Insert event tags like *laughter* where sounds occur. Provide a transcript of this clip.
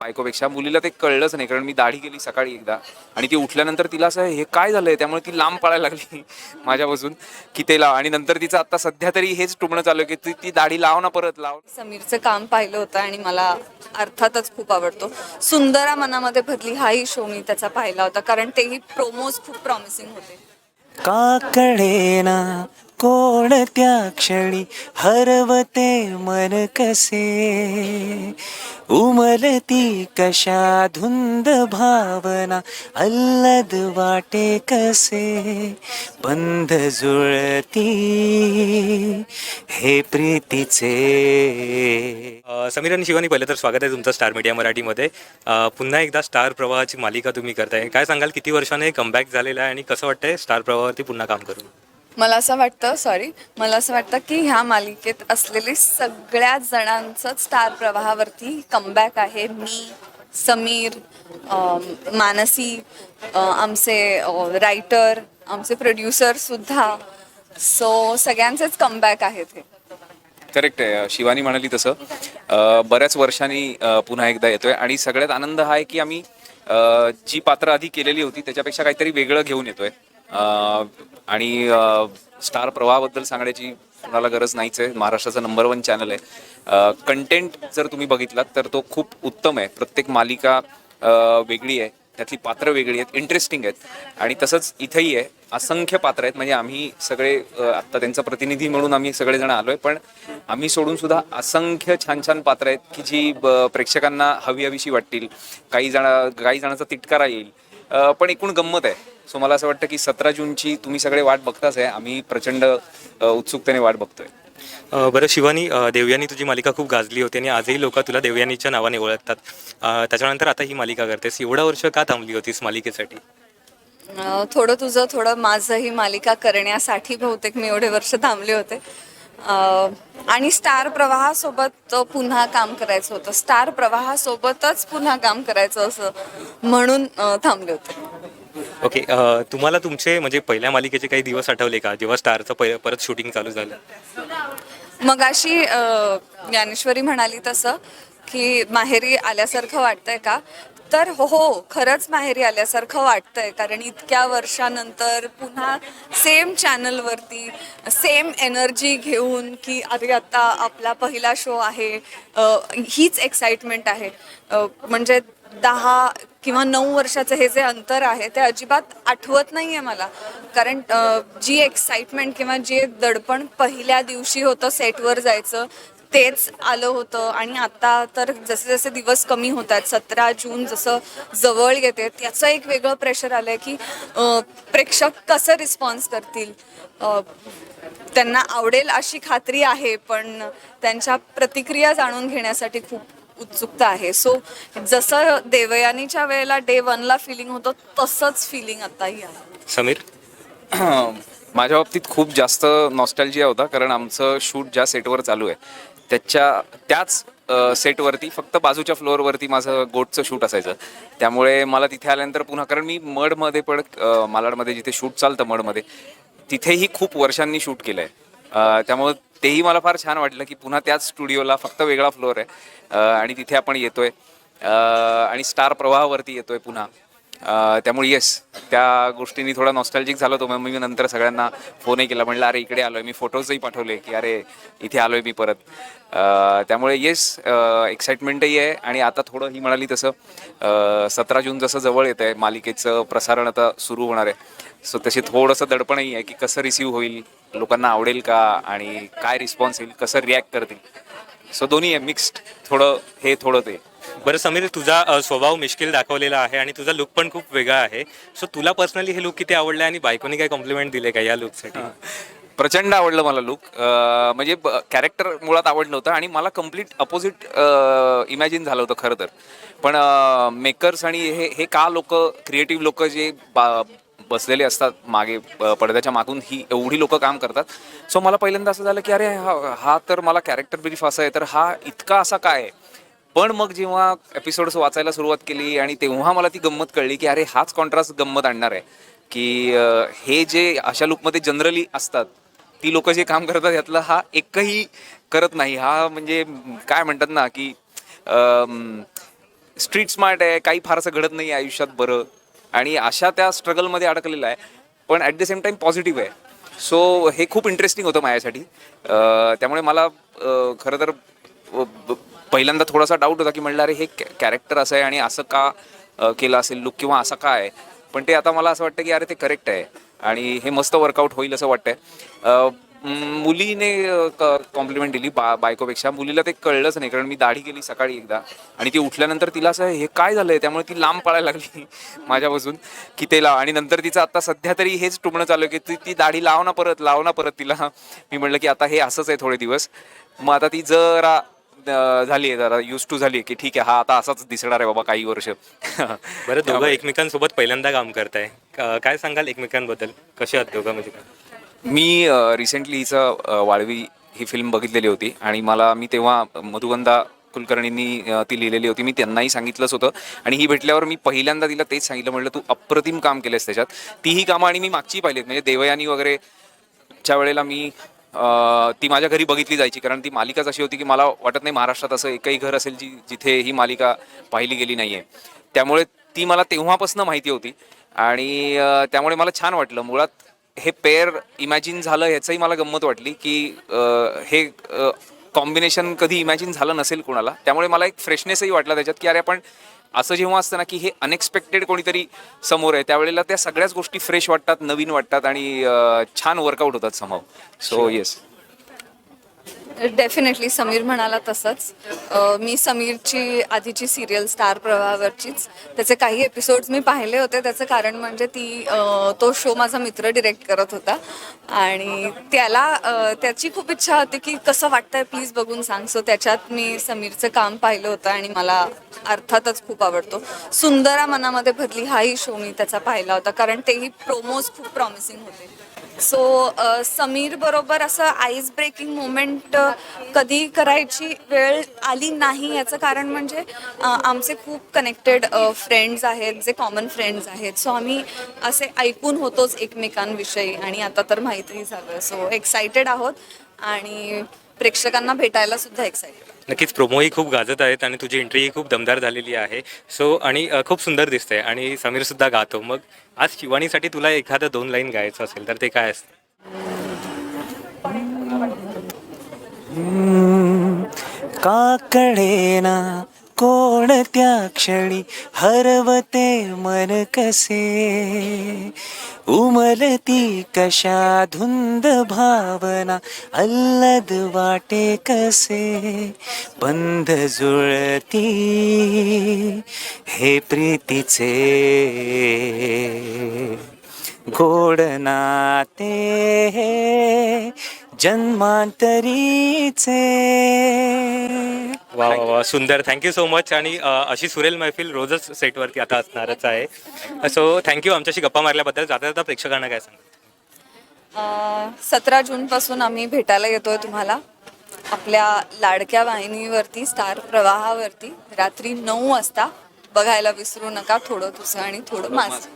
बायकोपेक्षा मुलीला ते कळलंच नाही कारण मी दाढी केली सकाळी एकदा आणि ती उठल्यानंतर तिला असं हे काय झालंय? त्यामुळे ती लांब पळायला लागली *laughs* माझ्यापासून की ते लाव आणि नंतर तिचं आता सध्या तरी हेच टुमणं चालू आहे की ती ती दाढी लाव ना परत लाव. समीरचं काम पाहिलं होतं आणि मला अर्थातच खूप आवडतो. सुंदरा मनामध्ये भरली हाही शो मी त्याचा पाहिला होता कारण तेही प्रोमोज खूप प्रॉमिसिंग होते. का कोणत्या क्षणी हरवते मन कसे? उमलती कशा धुंद भावना अल्लद वाटे कसे? बंध जुळती हे प्रीतीचे. समीर आणि शिवानी पहिलं तर स्वागत आहे तुमचं स्टार मीडिया मराठीमध्ये. पुन्हा एकदा स्टार प्रवाहाची मालिका तुम्ही करताय. काय सांगाल किती वर्षाने कमबॅक झालेला आहे आणि कसं वाटतंय स्टार प्रवाहावरती पुन्हा काम करून? मला असं वाटतं सॉरी मला असं वाटतं की ह्या मालिकेत असलेले सगळ्या जणांचं स्टार प्रवाहावरती कमबॅक आहे. मी समीर मानसी आमचे रायटर आमचे प्रोड्युसर सुद्धा. सो सगळ्यांचेच कमबॅक आहेत हे. करेक्ट आहे. शिवानी म्हणाली तसं. बऱ्याच वर्षांनी पुन्हा एकदा येतोय. आणि सगळ्यात आनंद हा आहे की आम्ही जी पात्र आधी केलेली होती त्याच्यापेक्षा काहीतरी वेगळं घेऊन येतोय. आणि स्टार प्रवाहाबद्दल सांगण्याची कोणाला गरज नाहीच आहे. महाराष्ट्राचं नंबर वन चॅनल आहे. कंटेंट जर तुम्ही बघितलात तर तो खूप उत्तम आहे. प्रत्येक मालिका वेगळी आहे. त्यातली पात्र वेगळी आहेत. इंटरेस्टिंग आहेत. आणि तसंच इथंही आहे. असंख्य पात्र आहेत. म्हणजे आम्ही सगळे आत्ता त्यांचा प्रतिनिधी म्हणून आम्ही सगळेजण आलो आहे पण आम्ही सोडून सुद्धा असंख्य छान छान पात्र आहेत की जी ब- प्रेक्षकांना हवी हवीशी वाटतील. काही जण काही जणांचा तिटकारा येईल. पण एकूण गंमत आहे. सो मला असं वाटतं की सतरा जूनची तुम्ही सगळे वाट बघताच आहे. आम्ही प्रचंड उत्सुकतेने वाट बघतोय. बरं शिवानी देवयानी तुझी मालिका खूप गाजली होती आणि आजही लोक तुला देवयानीच्या नावाने ओळखतात. त्याच्यानंतर आता ही मालिका करतेस. एवढा वर्ष का थांबली होतीस मालिकेसाठी? थोडं तुझं थोडं माझं ही मालिका करण्यासाठी बहुतेक मी एवढे वर्ष थांबले होते. आणि स्टार प्रवाहासोबत पुन्हा काम करायचं होतं. स्टार प्रवाहासोबतच पुन्हा काम करायचं असं म्हणून थांबले होते. ओके अ, तुम्हाला तुमचे म्हणजे पहिल्या मालिकेचे काही दिवस आठवले का? जेव्हा स्टारचं परत शूटिंग चालू झालं. मग अशी ज्ञानेश्वरी म्हणाली तसं की माहेरी आल्यासारखं वाटतंय का? तर हो हो खरंच माहेरी आल्यासारखं वाटतंय कारण इतक्या वर्षानंतर पुन्हा सेम चॅनलवरती सेम एनर्जी घेऊन की अरे आता आपला पहिला शो आहे हीच एक्साइटमेंट आहे. म्हणजे दहा किंवा नऊ वर्षाचं हे जे अंतर आहे ते अजिबात आठवत नाही आहे मला. कारण जी एक्साइटमेंट किंवा जे दडपण पहिल्या दिवशी होतं सेटवर जायचं तेच आलं होतं आणि आता तर जसे जसे दिवस कमी होत आहेत सतरा जून जसं जवळ येते त्याचं एक वेगळं प्रेशर आलं आहे की प्रेक्षक कसं रिस्पॉन्स करतील? त्यांना आवडेल अशी खात्री आहे पण त्यांच्या प्रतिक्रिया जाणून घेण्यासाठी खूप उत्सुकता आहे. सो जसं देवयानीच्या वेळेला डे वनला फिलिंग होतं तसंच फिलिंग आताही आहे. समीर? *clears throat* माझ्या बाबतीत खूप जास्त नॉस्टॅल्जिया होता कारण आमचं शूट ज्या सेटवर चालू आहे त्याच्या त्याच सेटवरती फक्त बाजूच्या फ्लोअरवरती माझं गोटचं शूट असायचं. त्यामुळे मला तिथे आल्यानंतर पुन्हा कारण मी मडमध्ये पण मालाडमध्ये जिथे शूट चालतं मडमध्ये तिथेही खूप वर्षांनी शूट केलं आहे त्यामुळं तेही मला फार छान वाटलं की पुन्हा त्याच स्टुडिओला फक्त वेगळा फ्लोअर आहे. आणि तिथे आपण येतोय. आणि स्टार प्रवाहावरती येतोय पुन्हा. त्यामुळे येस त्या गोष्टींनी थोडा नॉस्टॅल्जिक झालो होतो. मग मी नंतर सगळ्यांना फोनही केला. म्हणलं अरे इकडे आलोय. मी फोटोजही पाठवले की अरे इथे आलोय मी परत. त्यामुळे येस एक्साइटमेंटही आहे. आणि आता थोडं ही म्हणाली तसं सतरा जून जसं जवळ येत आहे मालिकेचं प्रसारण आता सुरू होणार आहे. सो तशी थोडंसं दडपणही आहे की कसं रिसीव्ह होईल लोकांना आवडेल का आणि काय रिस्पॉन्स येईल कसं रिॲक्ट करतील. सो दोन्ही आहे मिक्स्ड थोडं हे थोडं ते. बरं समीर तुझा अ, स्वभाव मिश्किल दाखवलेला आहे आणि तुझा लुक पण खूप वेगळा आहे. सो तुला पर्सनली हे लुक किती आवडलं आणि बायकोनी काय कॉम्प्लिमेंट दिले का या लुकसाठी प्रचंड आवडलं मला लुक म्हणजे कॅरेक्टर मुळात आवडलं होतं आणि मला कंप्लीट अपोजिट इमॅजिन झालं होतं खरं तर. पण मेकर्स आणि हे हे का लोक क्रिएटिव्ह लोक जे बा बसलेले असतात मागे पडद्याच्या मागून ही एवढी लोक काम करतात. सो मला पहिल्यांदा असं झालं की अरे हा हा तर मला कॅरेक्टर ब्रीफ असा आहे तर हा इतका असा काय आहे? पण मग जेव्हा एपिसोड्स वाचायला सुरुवात केली आणि तेव्हा मला ती गंमत कळली की अरे हाच कॉन्ट्रास्ट गंमत आणणार आहे. की हे जे अशा लुकमध्ये जनरली असतात ती लोक जे काम करतात यातला हा एकही करत नाही. हा म्हणजे काय म्हणतात ना की स्ट्रीट स्मार्ट आहे काही फारसं घडत नाही आयुष्यात बरं. आणि अशा त्या स्ट्रगलमध्ये अडकलेला आहे पण at the same time positive आहे. सो हे खूप इंटरेस्टिंग होतं माझ्यासाठी. त्यामुळे मला खरं तर ब- पहिल्यांदा थोडासा डाऊट होता की म्हणलं अरे हे कॅरेक्टर असं आहे आणि असं का केलं असेल? लुक किंवा असं का आहे? पण ते आता मला असं वाटतं की अरे ते करेक्ट आहे आणि हे मस्त वर्कआउट होईल असं वाटतंय. मुलीने कॉम्प्लिमेंट दिली बा बायकोपेक्षा. मुलीला ते कळलंच नाही कारण मी दाढी केली सकाळी एकदा आणि ती उठल्यानंतर तिला असं हे काय झालंय? त्यामुळे ती लांब पळायला लागली *laughs* माझ्यापासून की ते लाव. आणि नंतर तिचं आता सध्या तरी हेच टुबणं चालू आहे की ती ती दाढी लाव ना परत लाव ना परत तिला. मी म्हटलं की आता हे असंच आहे थोडे दिवस. मग आता ती जरा झाली आहे जरा युज टू झाली आहे की ठीक आहे हा आता असाच दिसणार आहे बाबा काही वर्ष. *laughs* बरं दोघं एकमेकांसोबत पहिल्यांदा काम करताय. क- काय सांगाल एकमेकांबद्दल? कसे आहात दोघं म्हणजे? काय मी रिसेंटली हिचं अ, वाळवी ही फिल्म बघितलेली होती आणि मला मी तेव्हा मधुगंधा कुलकर्णींनी अ, ती लिहिलेली होती. मी त्यांनाही सांगितलंच होतं आणि ही भेटल्यावर मी पहिल्यांदा तिला तेच सांगितलं. म्हटलं तू अप्रतिम काम केलंस त्याच्यात. तीही कामं आणि मी मागची पाहिलीत म्हणजे देवयानी वगैरे च्या वेळेला मी ती माझ्या घरी बघितली जायची कारण ती मालिकाच अशी होती की मला वाटत नाही महाराष्ट्रात असं एकही घर असेल जी जिथे ही मालिका पाहिली गेली नाही आहे त्यामुळे ती मला तेव्हापासून माहिती होती आणि त्यामुळे मला छान वाटलं. मुळात हे पेअर इमॅजिन झालं ह्याचंही मला गंमत वाटली की हे कॉम्बिनेशन कधी इमॅजिन झालं नसेल कोणाला. त्यामुळे मला एक फ्रेशनेसही वाटला त्याच्यात की अरे आपण असं जेव्हा असतं ना की हे अनएक्सपेक्टेड कोणीतरी समोर आहे त्यावेळेला त्या सगळ्याच गोष्टी फ्रेश वाटतात नवीन वाटतात आणि छान वर्कआउट होतात समोर सो येस डेफिनेटली समीर म्हणाला तसंच. मी समीरची आधीची सिरियल स्टार प्रवाहावरचीच. त्याचे काही एपिसोड्स मी पाहिले होते. त्याचं कारण म्हणजे ती तो शो माझा मित्र डिरेक्ट करत होता. आणि त्याला त्याची खूप इच्छा होती की कसं वाटतंय प्लीज बघून सांग. सो त्याच्यात मी समीरचं काम पाहिलं होतं आणि मला अर्थातच खूप आवडतो. सुंदरा मनामध्ये भरली हाही शो मी त्याचा पाहिला होता. कारण तेही प्रोमोज खूप प्रॉमिसिंग होते. सो uh, समीर बरोबर असं आईस ब्रेकिंग मुमेंट कधी करायची वेळ आली नाही याचं कारण म्हणजे uh, आमचे खूप कनेक्टेड फ्रेंड्स uh, आहेत जे कॉमन फ्रेंड्स आहेत. सो आम्ही असे ऐकून होतोच एकमेकांविषयी आणि आता तर माहितीही झालं. सो एक्सायटेड आहोत आणि प्रेक्षकांना भेटायला सुद्धा एक्सायटेड नक्कीच प्रोमोही खूप गाजत आहेत आणि तुझी एंट्रीही खूप दमदार झालेली आहे. सो आणि अ, खूप सुंदर दिसते आणि समीर सुद्धा गातो. मग आज शिवानीसाठी तुला एखादं दोन लाईन गायचं असेल तर ते काय असतं? ना कोण कोणत्या क्षणी हरवते मन कसे? उमलती कशा धुंद भावना अल्लद वाटे कसे? बंध जुळती हे प्रीतीचे. गोड नाते जन्मांतरीचे. वा वा वा सुंदर. थँक्यू सो मच आणि अशी सुरेल मैफिल रोजच सेटवरती आता असणारच आहे. सो थँक्यू आमच्याशी गप्पा मारल्याबद्दल. जाता जाता प्रेक्षकांना काय सांग सतरा जूनपासून आम्ही भेटायला येतोय तुम्हाला. आपल्या लाडक्या वाहिनीवरती स्टार प्रवाहावरती. रात्री नऊ वाजता बघायला विसरू नका. थोडं तुझं आणि थोडं माझं.